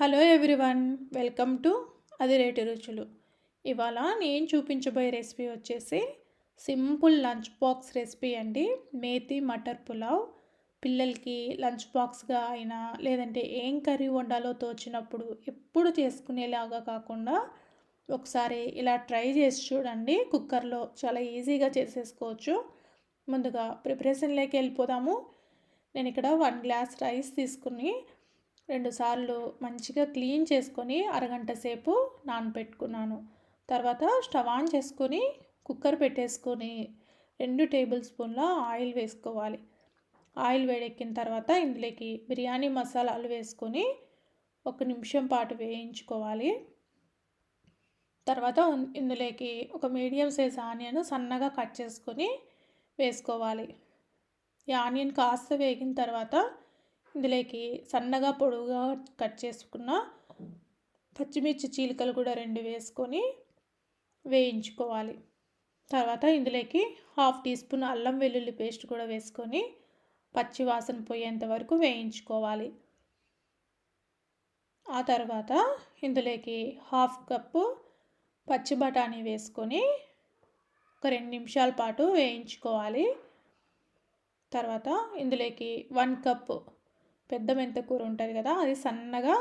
Hello everyone welcome to అది రేటు రుచులు. ఇవాళ నేను చూపించబోయే రెసిపీ వచ్చేసి సింపుల్ లంచ్ బాక్స్ రెసిపీ అండి. మేతి మటర్ పులావ్. పిల్లలకి లంచ్ బాక్స్గా అయినా లేదంటే ఏం కర్రీ వండాలో తోచినప్పుడు ఎప్పుడు చేసుకునేలాగా కాకుండా ఒకసారి ఇలా ట్రై చేసి చూడండి. కుక్కర్లో చాలా ఈజీగా చేసేసుకోవచ్చు. ముందుగా ప్రిపరేషన్లోకి వెళ్ళిపోదాము. నేను ఇక్కడ వన్ గ్లాస్ రైస్ తీసుకుని రెండుసార్లు మంచిగా క్లీన్ చేసుకొని అరగంట సేపు నానబెట్టుకున్నాను తర్వాత స్టవ్ ఆన్ చేసుకొని కుక్కర్ పెట్టేసుకొని రెండు టేబుల్ స్పూన్ల ఆయిల్ వేసుకోవాలి. ఆయిల్ వేడెక్కిన తర్వాత ఇందులోకి బిర్యానీ మసాలాలు వేసుకొని ఒక నిమిషం పాటు వేయించుకోవాలి. తర్వాత ఇందులోకి ఒక మీడియం సైజ్ ఆనియన్ సన్నగా కట్ చేసుకొని వేసుకోవాలి. ఈ ఆనియన్ కాస్త వేగిన తర్వాత ఇందులోకి సన్నగా పొడవుగా కట్ చేసుకున్న పచ్చిమిర్చి చీలికలు కూడా రెండు వేసుకొని వేయించుకోవాలి. తర్వాత ఇందులోకి హాఫ్ టీ స్పూన్ అల్లం వెల్లుల్లి పేస్ట్ కూడా వేసుకొని పచ్చి వాసన పోయేంత వరకు వేయించుకోవాలి. ఆ తర్వాత ఇందులోకి హాఫ్ కప్పు పచ్చి బఠానీ వేసుకొని ఒక రెండు నిమిషాల పాటు వేయించుకోవాలి. తర్వాత ఇందులోకి వన్ కప్పు పెద్ద మెంతకూర ఉంటుంది కదా అది సన్నగా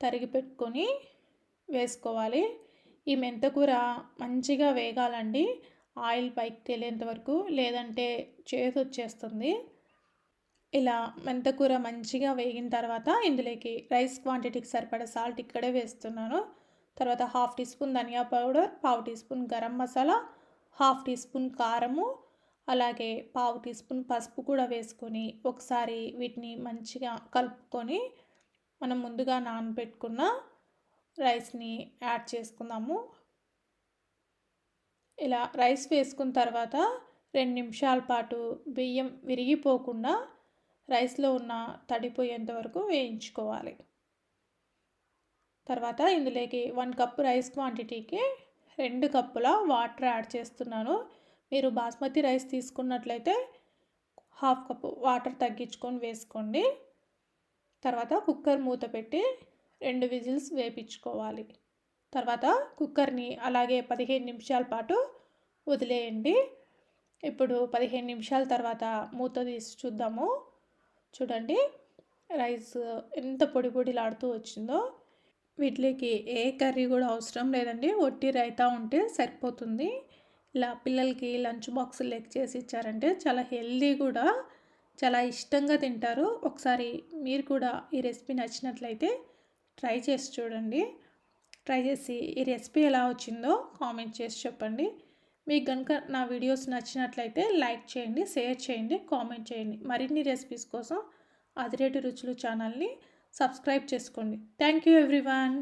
తరిగి పెట్టుకొని వేసుకోవాలి. ఈ మెంతకూర మంచిగా వేగాలండి. ఆయిల్ పైకి తేలేంత వరకు లేదంటే చేతి వచ్చేస్తుంది. ఇలా మెంతకూర మంచిగా వేగిన తర్వాత ఇందులోకి రైస్ క్వాంటిటీకి సరిపడా సాల్ట్ ఇక్కడే వేస్తున్నాను. తర్వాత హాఫ్ టీ స్పూన్ ధనియా పౌడర్ పావు teaspoon garam masala half teaspoon కారము అలాగే పావు టీ స్పూన్ పసుపు కూడా వేసుకొని ఒకసారి వీటిని మంచిగా కలుపుకొని మనం ముందుగా నానబెట్టుకున్న రైస్ని యాడ్ చేసుకుందాము. ఇలా రైస్ వేసుకున్న తర్వాత రెండు నిమిషాల పాటు బియ్యం విరిగిపోకుండా రైస్లో ఉన్న తడిపోయేంత వరకు వేయించుకోవాలి. తర్వాత ఇందులోకి వన్ కప్ రైస్ క్వాంటిటీకి రెండు కప్పుల వాటర్ యాడ్ చేస్తున్నాను. మీరు బాస్మతి రైస్ తీసుకున్నట్లయితే హాఫ్ కప్ వాటర్ తగ్గించుకొని వేసుకోండి. తర్వాత కుక్కర్ మూత పెట్టి రెండు విజిల్స్ వేపించుకోవాలి. తర్వాత కుక్కర్ని అలాగే పదిహేను నిమిషాల పాటు వదిలేయండి. ఇప్పుడు పదిహేను నిమిషాల తర్వాత మూత తీసి చూద్దాము. చూడండి రైస్ ఎంత పొడి పొడిలాడుతూ వచ్చిందో. వీటికి ఏ కర్రీ కూడా అవసరం లేదండి. ఒట్టి రైతా ఉంటే సరిపోతుంది. ఇలా పిల్లలకి లంచ్ బాక్స్ లెక్ చేసి ఇచ్చారంటే చాలా హెల్దీ కూడా చాలా ఇష్టంగా తింటారు. ఒకసారి మీరు కూడా ఈ రెసిపీ నచ్చినట్లయితే ట్రై చేసి చూడండి. ట్రై చేసి ఈ రెసిపీ ఎలా వచ్చిందో కామెంట్ చేసి చెప్పండి. మీకు కనుక నా వీడియోస్ నచ్చినట్లయితే లైక్ చేయండి షేర్ చేయండి కామెంట్ చేయండి. మరిన్ని రెసిపీస్ కోసం అదిరేటి రుచులు ఛానల్ని సబ్స్క్రైబ్ చేసుకోండి. Thank you everyone.